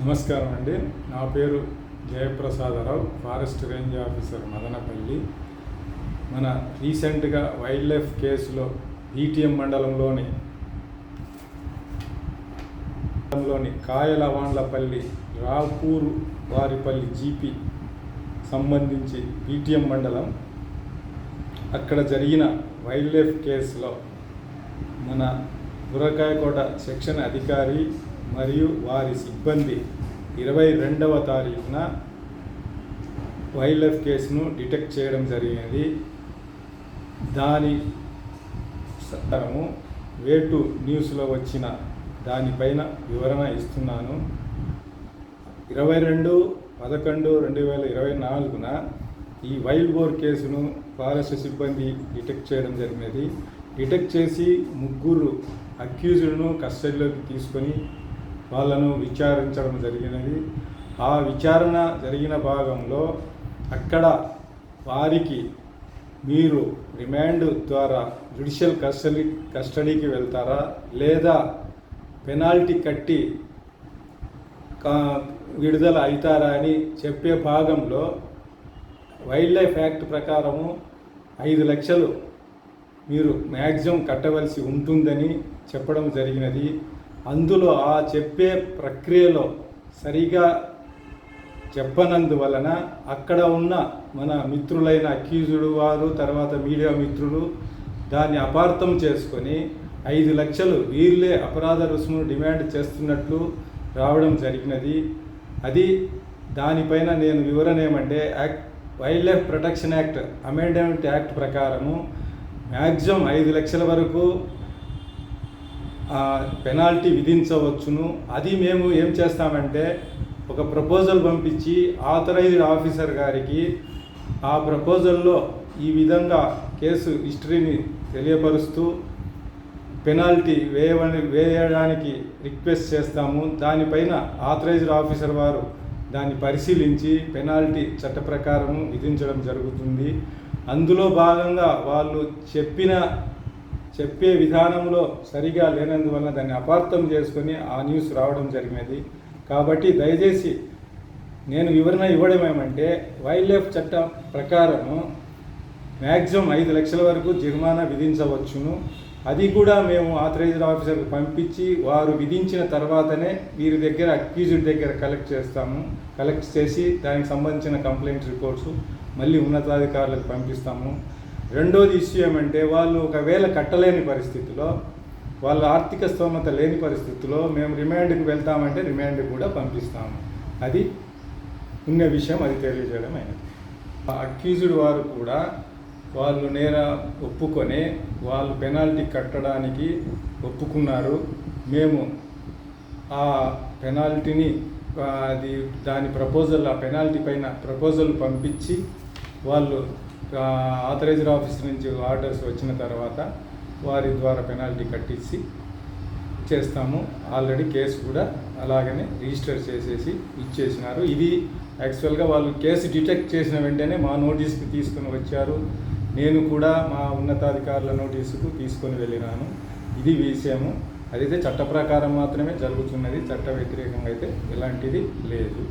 నమస్కారం అండి. నా పేరు Jayaprasadarao forest range officer Madanapalli. మన రీసెంట్గా వైల్డ్ లైఫ్ కేసులో ఈటీఎం మండలంలోని మండలంలోని కాయలవాండ్లపల్లి రాపూరు వారిపల్లి జీపీ సంబంధించి ఈటీఎం మండలం. అక్కడ జరిగిన వైల్డ్ లైఫ్ కేసులో మన బురకాయకోట సెక్షన్ అధికారి మరియు వారి సిబ్బంది. ఇరవై రెండవ తారీఖున వైల్డ్ లైఫ్ కేసును డిటెక్ట్ చేయడం జరిగినది దాని సరము వేటు న్యూస్లో వచ్చిన దానిపైన వివరణ ఇస్తున్నాను. ఇరవై రెండు పదకొండు రెండు వేల ఇరవై నాలుగున ఈ వైల్డ్ బోర్ కేసును ఫారెస్ట్ సిబ్బంది డిటెక్ట్ చేయడం జరిగినది. డిటెక్ట్ చేసి ముగ్గురు అక్యూజులను కస్టడీలోకి తీసుకొని వాళ్ళను విచారించడం జరిగినది. ఆ విచారణ జరిగిన భాగంలో అక్కడ వారికి మీరు రిమాండ్ ద్వారా జుడిషియల్ కస్టడీ కస్టడీకి వెళ్తారా? లేదా పెనాల్టీ కట్టి కా- విడుదల అవుతారా అని చెప్పే భాగంలో వైల్డ్ లైఫ్ యాక్ట్ ప్రకారము ఐదు లక్షలు మీరు మ్యాక్సిమం కట్టవలసి ఉంటుందని చెప్పడం జరిగినది. అందులో ఆ చెప్పే ప్రక్రియలో సరిగా చెప్పనందువలన అక్కడ ఉన్న మన మిత్రులైన అక్యూజుడు వారు తర్వాత మీడియా మిత్రులు దాన్ని అపార్థం చేసుకొని ఐదు లక్షలు వీళ్ళే అపరాధ రుసుమును డిమాండ్ చేస్తున్నట్లు రావడం జరిగినది. అది దానిపైన నేను వివరణ ఏమంటే act wildlife protection act amendment act ప్రకారము మ్యాక్సిమం ఐదు లక్షల వరకు పెనాల్టీ విధించవచ్చును. అది మేము ఏం చేస్తామంటే ఒక ప్రపోజల్ పంపించి ఆథరైజ్డ్ ఆఫీసర్ గారికి ఆ ప్రపోజల్లో ఈ విధంగా కేసు హిస్టరీని తెలియపరుస్తూ పెనాల్టీ వేయవని వేయడానికి రిక్వెస్ట్ చేస్తాము. దానిపైన ఆథరైజ్డ్ ఆఫీసర్ వారు దాన్ని పరిశీలించి పెనాల్టీ చట్ట ప్రకారం విధించడం జరుగుతుంది. అందులో భాగంగా వాళ్ళు చెప్పిన చెప్పే విధానంలో సరిగా లేనందువలన దాన్ని అపార్థం చేసుకొని ఆ న్యూస్ రావడం జరిగినది. కాబట్టి దయచేసి నేను వివరణ ఇవ్వడం ఏమంటే వైల్డ్ లైఫ్ చట్టం ప్రకారము మ్యాక్సిమం ఐదు లక్షల వరకు జరిమానా విధించవచ్చును. అది కూడా మేము ఆథరైజ్డ్ ఆఫీసర్కి పంపించి వారు విధించిన తర్వాతనే వీరి దగ్గర అక్యూజ్డ్ దగ్గర కలెక్ట్ చేస్తాము. కలెక్ట్ చేసి దానికి సంబంధించిన కంప్లైంట్ రిపోర్ట్స్ మళ్ళీ ఉన్నతాధికారులకు పంపిస్తాము. రెండోది ఇష్యూ ఏమంటే వాళ్ళు ఒకవేళ కట్టలేని పరిస్థితిలో వాళ్ళ ఆర్థిక స్తోమత లేని పరిస్థితిలో మేము రిమాండ్కి వెళ్తామంటే రిమాండ్ కూడా పంపిస్తాము. అది ఉన్న విషయం అది తెలియజేయడం అయినది. అక్యూజ్డ్ వారు కూడా వాళ్ళు నేర ఒప్పుకొని వాళ్ళు పెనాల్టీ కట్టడానికి ఒప్పుకున్నారు. మేము ఆ పెనాల్టీని అది దాని ప్రపోజల్ ఆ పెనాల్టీ పైన ప్రపోజల్ పంపించి వాళ్ళు ఆథరైజ్డ్ ఆఫీస్ నుంచి ఆర్డర్స్ వచ్చిన తర్వాత వారి ద్వారా పెనాల్టీ కట్టించి చేస్తాము. ఆల్రెడీ కేసు కూడా అలాగనే రిజిస్టర్ చేసేసి ఇచ్చేసినారు. ఇది యాక్చువల్గా వాళ్ళు కేసు డిటెక్ట్ చేసిన వెంటనే మా నోటీస్కి తీసుకుని వచ్చారు. నేను కూడా మా ఉన్నతాధికారుల నోటీసుకు తీసుకొని వెళ్ళినాను. ఇది విషయము. అదైతే చట్ట ప్రకారం మాత్రమే జరుగుతున్నది. చట్ట వ్యతిరేకంగా అయితే ఎలాంటిది లేదు.